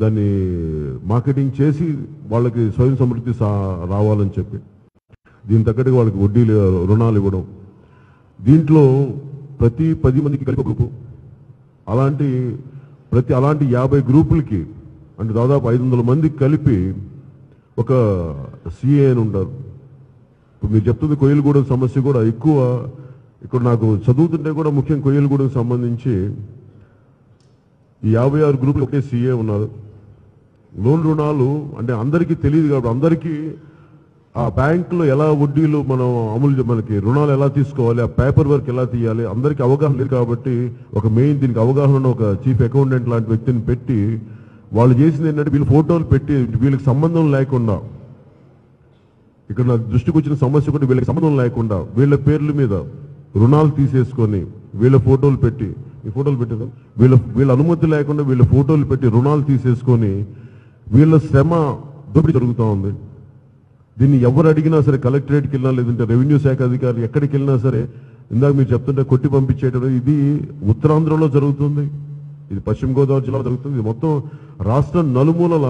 దాన్ని మార్కెటింగ్ చేసి వాళ్ళకి స్వయం సమృద్ధి సా- రావాలని చెప్పి. దీని తగ్గట్టుగా వాళ్ళకి వడ్డీలు రుణాలు ఇవ్వడం. దీంట్లో ప్రతి పది మందికి కలిపి గ్రూపు. అలాంటి ప్రతి అలాంటి యాభై గ్రూపులకి అంటే దాదాపు ఐదు వందల మందికి కలిపి ఒక సిఏ అని ఉంటారు. ఇప్పుడు మీరు చెప్తుంది కూడా సమస్య కూడా ఎక్కువ ఇక్కడ నాకు చదువుతుంటే కూడా ముఖ్యం కొయ్యలగూడెం సంబంధించి ఈ యాభై ఆరు గ్రూపులు ఒకే సీఏ ఉన్నారు. లోన్ రుణాలు అంటే అందరికీ తెలియదు కాబట్టి అందరికీ ఆ బ్యాంకులో ఎలా వడ్డీలు మనం అమలు మనకి రుణాలు ఎలా తీసుకోవాలి ఆ పేపర్ వర్క్ ఎలా తీయాలి అందరికీ అవగాహన లేదు కాబట్టి ఒక మెయిన్ దీనికి అవగాహన ఉన్న ఒక చీఫ్ అకౌంటెంట్ లాంటి వ్యక్తిని పెట్టి వాళ్ళు చేసింది ఏంటంటే వీళ్ళు ఫోటోలు పెట్టి వీళ్ళకి సంబంధం లేకుండా ఇక్కడ నా దృష్టికి వచ్చిన సమస్య కూడా వీళ్ళకి సంబంధం లేకుండా వీళ్ళ పేర్ల మీద రుణాలు తీసేసుకొని వీళ్ళ ఫోటోలు పెట్టి ఈ ఫోటోలు పెట్టారు వీళ్ళ వీళ్ళ అనుమతి లేకుండా వీళ్ళ ఫోటోలు పెట్టి రుణాలు తీసేసుకొని వీళ్ళ శ్రమ దోపిడీ జరుగుతూ ఉంది. దీన్ని ఎవరు అడిగినా సరే కలెక్టరేట్కి వెళ్ళినా లేదంటే రెవెన్యూ శాఖ అధికారులు ఎక్కడికి వెళ్ళినా సరే ఇందాక మీరు చెప్తుంటే కొట్టి పంపించేయడం ఇది ఉత్తరాంధ్రలో జరుగుతుంది. ఇది పశ్చిమ గోదావరి జిల్లాలో జరుగుతుంది. ఇది మొత్తం రాష్ట్రం నలుమూలల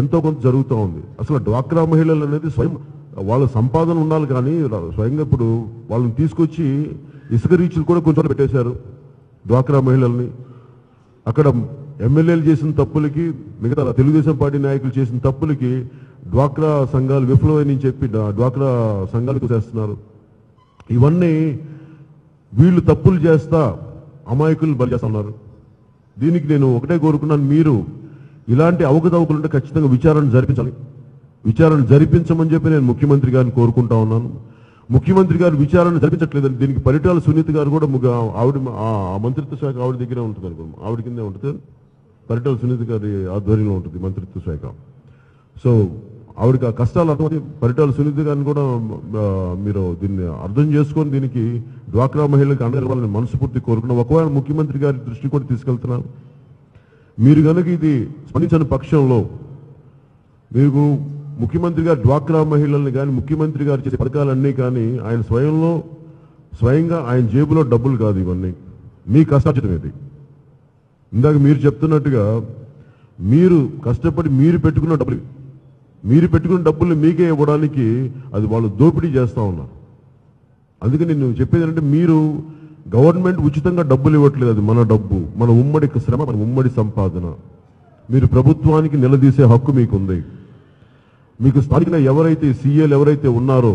ఎంతో కొంత జరుగుతూ ఉంది. అసలు డ్వాక్రా మహిళలు అనేది స్వయం వాళ్ళ సంపాదన ఉండాలి కానీ స్వయంగా ఇప్పుడు వాళ్ళని తీసుకొచ్చి ఇసుక రీచ్లు కూడా కొంచెం పెట్టేశారు. డ్వాక్రా మహిళల్ని. అక్కడ ఎమ్మెల్యేలు చేసిన తప్పులకి మిగతా తెలుగుదేశం పార్టీ నాయకులు చేసిన తప్పులకి డ్వాక్రా సంఘాలు విఫలమని చెప్పి డ్వాక్రా సంఘాలు చేస్తున్నారు. ఇవన్నీ వీళ్ళు తప్పులు చేస్తా అమాయకులు బలి చేస్తున్నారు దీనికి నేను ఒకటే కోరుకున్నాను మీరు ఇలాంటి అవకతవకలు ఉంటే ఖచ్చితంగా విచారణ జరిపించాలి. విచారణ జరిపించమని చెప్పి నేను ముఖ్యమంత్రి గారిని కోరుకుంటా ఉన్నాను. ముఖ్యమంత్రి గారు విచారణ జరిపించట్లేదని దీనికి పరిటాల సునీత గారు కూడా ఆవిడ ఆ మంత్రిత్వ శాఖ ఆవిడ దగ్గరే ఉంటుంది ఆవిడ కిందే ఉంటుంది. పరిటాల సునీత గారి ఆధ్వర్యంలో ఉంటుంది మంత్రిత్వ శాఖ. సో ఆవిడకి ఆ కష్టాలు అటువంటి పరిటాల సునీత గారిని కూడా మీరు దీన్ని అర్థం చేసుకొని దీనికి డ్వాక్రా మహిళలకు అండగా మనస్ఫూర్తి కోరుకున్నాం ఒకవేళ ముఖ్యమంత్రి గారి దృష్టి కూడా తీసుకెళ్తున్నారు మీరు కనుక ఇది స్పందించని పక్షంలో మీకు ముఖ్యమంత్రి గారు డ్వాక్రా మహిళల్ని కానీ ముఖ్యమంత్రి గారు చేసే పథకాలన్నీ కానీ ఆయన స్వయంలో స్వయంగా ఆయన జేబులో డబ్బులు కాదు ఇవన్నీ. మీ కష్టార్జితం ఇది. ఇందాక మీరు చెప్తున్నట్టుగా మీరు కష్టపడి మీరు పెట్టుకున్న డబ్బులు మీరు పెట్టుకున్న డబ్బులు మీకే ఇవ్వడానికి అది వాళ్ళు దోపిడీ చేస్తా ఉన్నారు. అందుకని నేను చెప్పేది ఏంటంటే మీరు గవర్నమెంట్ ఉచితంగా డబ్బులు ఇవ్వట్లేదు అది మన డబ్బు మన ఉమ్మడి శ్రమ మన ఉమ్మడి సంపాదన. మీరు ప్రభుత్వానికి నిలదీసే హక్కు మీకుంది. మీకు స్థానికంగా ఎవరైతే సీఏలు ఎవరైతే ఉన్నారో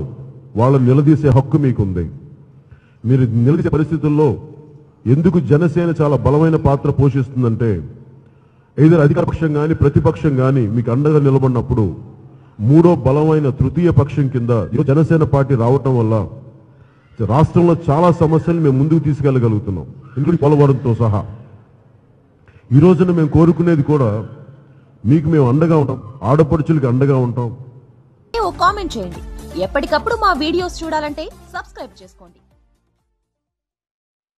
వాళ్ళని నిలదీసే హక్కు మీకుంది. మీరు నిలదీసే పరిస్థితుల్లో ఎందుకు జనసేన చాలా బలమైన పాత్ర పోషిస్తుందంటే ఏదో అధికార పక్షం కానీ ప్రతిపక్షం కానీ మీకు అండగా నిలబడినప్పుడు మూడో బలమైన తృతీయ పక్షం కింద జనసేన పార్టీ రావటం వల్ల రాష్ట్రంలో చాలా సమస్యలు మేము ముందుకు తీసుకెళ్ళగలుగుతున్నాం ఎందుకంటే పోలవడంతో సహా. ఈ రోజున మేము కోరుకునేది కూడా మీకు మేము అండగా ఉంటాం. ఆడపడుచులకి అండగా ఉంటాం. ఓ కామెంట్ చేయండి. ఎప్పటికప్పుడు మా వీడియోస్ చూడాలంటే సబ్స్క్రైబ్ చేసుకోండి.